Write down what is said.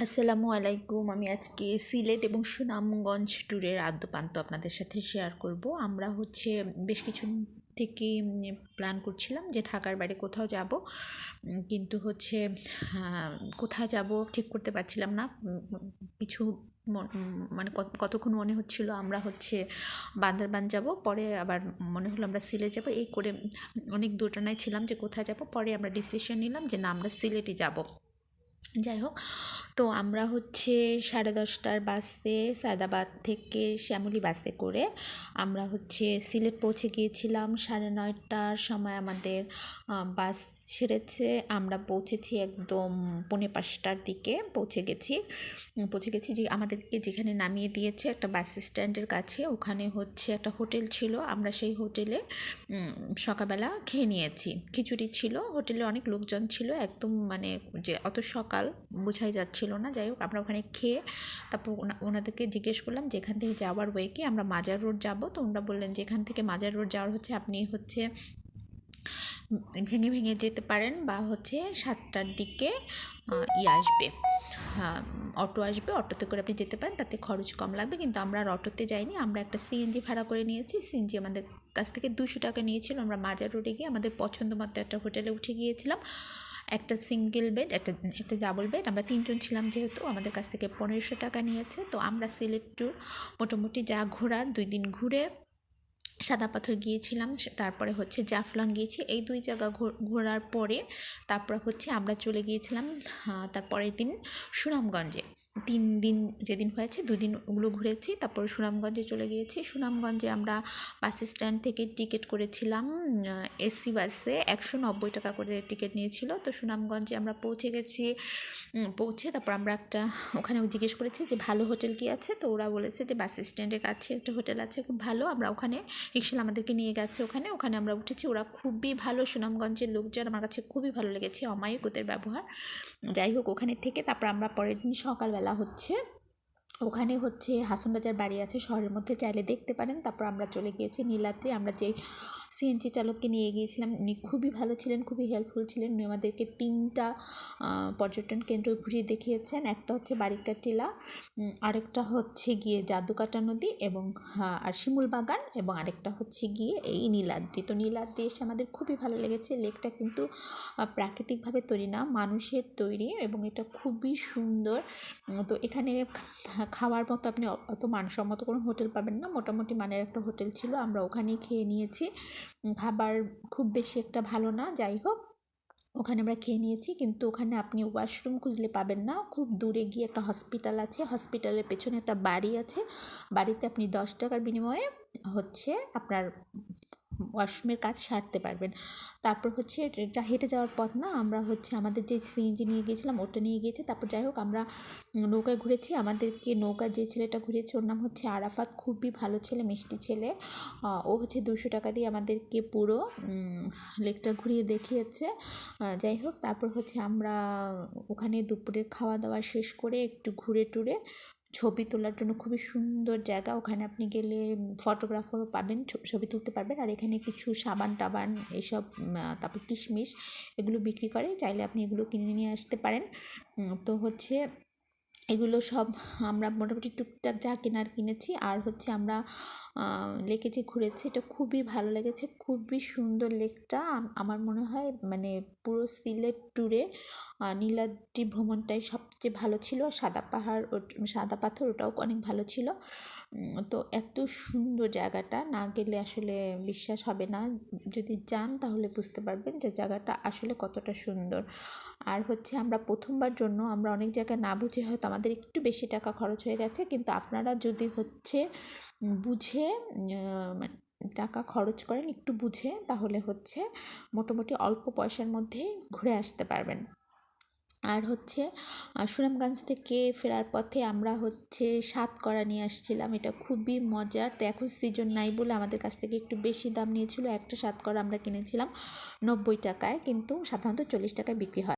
আসসালামু আলাইকুম। আমি আজকে সিলেট এবং সুনামগঞ্জ ট্যুরের আদ্যপান্ত আপনাদের সাথে শেয়ার করব। আমরা হচ্ছে বেশ কিছু থেকে প্ল্যান করছিলাম যে ঢাকার বাইরে কোথাও যাব। কিন্তু হচ্ছে কোথায় যাব ঠিক করতে পারছিলাম না। কিছু মানে কত- কতক্ষণ মনে হচ্ছিল আমরা হচ্ছে বান্দরবান যাব, পরে আবার মনে হলো আমরা সিলেট যাব। এই করে অনেক দোটানায় ছিলাম যে কোথায় যাব, পরে আমরা ডিসিশন নিলাম যে না, আমরা সিলেটই যাব। যাই হোক, তো আমরা হচ্ছে সাড়ে দশটার বাসে সায়দাবাদ থেকে শ্যামলী বাসে করে আমরা হচ্ছে সিলেট পৌঁছে গিয়েছিলাম। সাড়ে নয়টার সময় আমাদের বাস ছেড়েছে। আমরা পৌঁছেছি একদম পৌনে পাঁচটার দিকে পৌঁছে গেছি। পৌঁছে গেছি যে আমাদেরকে যেখানে নামিয়ে দিয়েছে একটা বাস স্ট্যান্ডের কাছে। ওখানে হচ্ছে একটা হোটেল ছিল। আমরা সেই হোটেলে সকালবেলা খেয়ে নিয়েছি। খিচুড়ি ছিল। হোটেলে অনেক লোকজন ছিল। একদম মানে যে অত সকাল, বোঝাই যাচ্ছিল না। যাই হোক, আমরা ওখানে খেয়ে তারপর ওনা- ওনাদেরকে জিজ্ঞেস করলাম, যেখান থেকে যাওয়ার ওয়ে কি? আমরা মাজার রোড যাব? তো ওনারা বললেন, যেখান থেকে মাজার রোড যাওয়ার হচ্ছে, আপনি হচ্ছে ভেঙে ভেঙে যেতে পারেন বা হচ্ছে সাতটার দিকে ইয়ে আসবে। অটো আসবে, অটোতে করে আপনি যেতে পারেন, তাতে খরচ কম লাগবে। কিন্তু আমরা আর অটোতে যাইনি, আমরা একটা সিএনজি ভাড়া করে নিয়েছি। সিএনজি আমাদের কাছ থেকে দুশো টাকা নিয়েছিল। আমরা মাজার রোডে গিয়ে আমাদের পছন্দ মতো একটা হোটেলে উঠে গিয়েছিলাম। একটা সিঙ্গেল বেড একটা একটা ডাবল বেড আমরা তিনজন ছিলাম যেহেতু, আমাদের কাছ থেকে পনেরোশো টাকা নিয়েছে, তো আমরা সিলেট ট্যুর মোটামুটি যা ঘোরার দুই দিন ঘুরে সাদা পাথর গিয়েছিলাম তারপরে হচ্ছে জাফলং গিয়েছি, এই দুই জায়গা ঘোরার পরে তারপর হচ্ছে আমরা চলে গিয়েছিলাম তারপরের দিন সুনামগঞ্জে। তিন দিন যেদিন হয়েছে দুই দিন ওগুলো ঘুরেছি। তারপর সুনামগঞ্জে চলে গিয়েছি। সুনামগঞ্জে আমরা বাস স্ট্যান্ড থেকে টিকিট করেছিলাম এসি বাসে। একশো নব্বই টাকা করে টিকিট নিয়েছিল। তো সুনামগঞ্জে আমরা পৌঁছে গেছি পৌঁছে তারপর আমরা একটা, ওখানে জিজ্ঞেস করেছি যে, ভালো হোটেল কি আছে? তো ওরা বলেছে যে, বাস স্ট্যান্ডের কাছে একটা হোটেল আছে, খুব ভালো। আমরা ওখানে রিক্সাল আমাদেরকে নিয়ে গেছে ওখানে। ওখানে আমরা উঠেছি। ওরা খুবই ভালো সুনামগঞ্জের লোকজন। আমার কাছে খুবই ভালো লেগেছে। অমায়িক ওদের ব্যবহার। যাই হোক, ওখানে থেকে তারপর আমরা পরের দিন সকালবেলা হচ্ছে। ওখানে হচ্ছে হাসন রাজার বাড়ি আছে, শহরের মধ্যে চাইলে দেখতে পারেন। তারপর আমরা চলে গিয়েছি নীলাদ্রি। আমরা যে সিএনজি চালককে নিয়ে গিয়েছিলাম, উনি খুবই ভালো ছিলেন, খুবই হেল্পফুল ছিলেন। উনি আমাদেরকে তিনটা পর্যটন কেন্দ্র ঘুরিয়ে দেখিয়েছেন। একটা হচ্ছে বারিকা টিলা আরেকটা হচ্ছে গিয়ে জাদুকাটা নদী এবং আর শিমুল বাগান এবং আরেকটা হচ্ছে গিয়ে এই নীলাদ্রি। তো নীলাদ্রি এসে আমাদের খুবই ভালো লেগেছে। লেকটা কিন্তু প্রাকৃতিকভাবে তৈরি না, মানুষের তৈরি এবং এটা খুবই সুন্দর। তো এখানে খাওয়ার মতো আপনি অত মানসম্মত কোনো হোটেল পাবেন না। মোটামুটি মানের একটা হোটেল ছিল, আমরা ওখানেই খেয়ে নিয়েছি। খাবার খুব বেশি একটা ভালো না, যাই হোক। ওখানে আমরা খেয়ে নিয়েছি, কিন্তু ওখানে আপনি ওয়াশরুম খুঁজলে পাবেন না। খুব দূরে গিয়ে একটা হসপিটাল আছে। হসপিটালের পেছনে একটা বাড়ি আছে। বাড়িতে আপনি দশ টাকার বিনিময়ে হচ্ছে আপনার ওয়াশরুমের কাজ সারতে পারবেন। তারপর হচ্ছে এটা হেঁটে যাওয়ার পথ না, আমরা হচ্ছে আমাদের যে সিএনজি নিয়ে গিয়েছিলাম, ওটা নিয়ে গিয়েছে। তারপর যাই হোক, আমরা নৌকায় ঘুরেছি। আমাদেরকে নৌকা যে ছেলেটা ঘুরেছে, ওর নাম হচ্ছে আরাফাত, খুবই ভালো ছেলে, মিষ্টি ছেলে। ও হচ্ছে দুশো টাকা দিয়ে আমাদেরকে পুরো লেকটা ঘুরিয়ে দেখিয়েছে। যাই হোক, তারপর হচ্ছে আমরা ওখানে দুপুরের খাওয়া দাওয়া শেষ করে একটু ঘুরে টুরে ছবি তোলার জন্য খুবই সুন্দর জায়গা। ওখানে আপনি গেলে ফটোগ্রাফারও পাবেন ছবি তুলতে পারবেন। আর এখানে কিছু সাবান টাবান এসব তারপর কিশমিশ এগুলো বিক্রি করে। চাইলে আপনি এগুলো কিনে নিয়ে আসতে পারেন। তো হচ্ছে এগুলো সব আমরা মোটামুটি টুকটাক যা কেনার কিনেছি। আর হচ্ছে আমরা লেকে যে ঘুরেছি। এটা খুবই ভালো লেগেছে। খুবই সুন্দর লেকটা। আমার মনে হয় মানে পুরো সিলেট ট্যুরে নীলাদ্রি ভ্রমণটাই সবচেয়ে ভালো ছিল। আর সাদা পাহাড় সাদা পাথর ওটাও অনেক ভালো ছিল। তো এত সুন্দর জায়গাটা। না গেলে আসলে বিশ্বাস হবে না। যদি যান তাহলে বুঝতে পারবেন যে জায়গাটা আসলে কতটা সুন্দর। আর হচ্ছে আমরা প্রথমবার জন্য আমরা অনেক জায়গায় না বুঝে হয়তো আমাদের একটু বেশি টাকা খরচ হয়ে গেছে। কিন্তু আপনারা যদি হচ্ছে বুঝে মানে টাকা খরচ করেন একটু বুঝে, তাহলে হচ্ছে মোটামুটি অল্প পয়সার মধ্যেই ঘুরে আসতে পারবেন। আর হচ্ছে সুনামগঞ্জ থেকে ফেরার পথে আমরা হচ্ছে সাতকরা নিয়ে আসছিলাম। এটা খুবই মজার। তো এখন সিজন নাই বলে আমাদের কাছ থেকে একটু বেশি দাম নিয়েছিল। একটা সাতকরা আমরা কিনেছিলাম নব্বই টাকায়। কিন্তু সাধারণত চল্লিশ টাকায় বিক্রি হয়।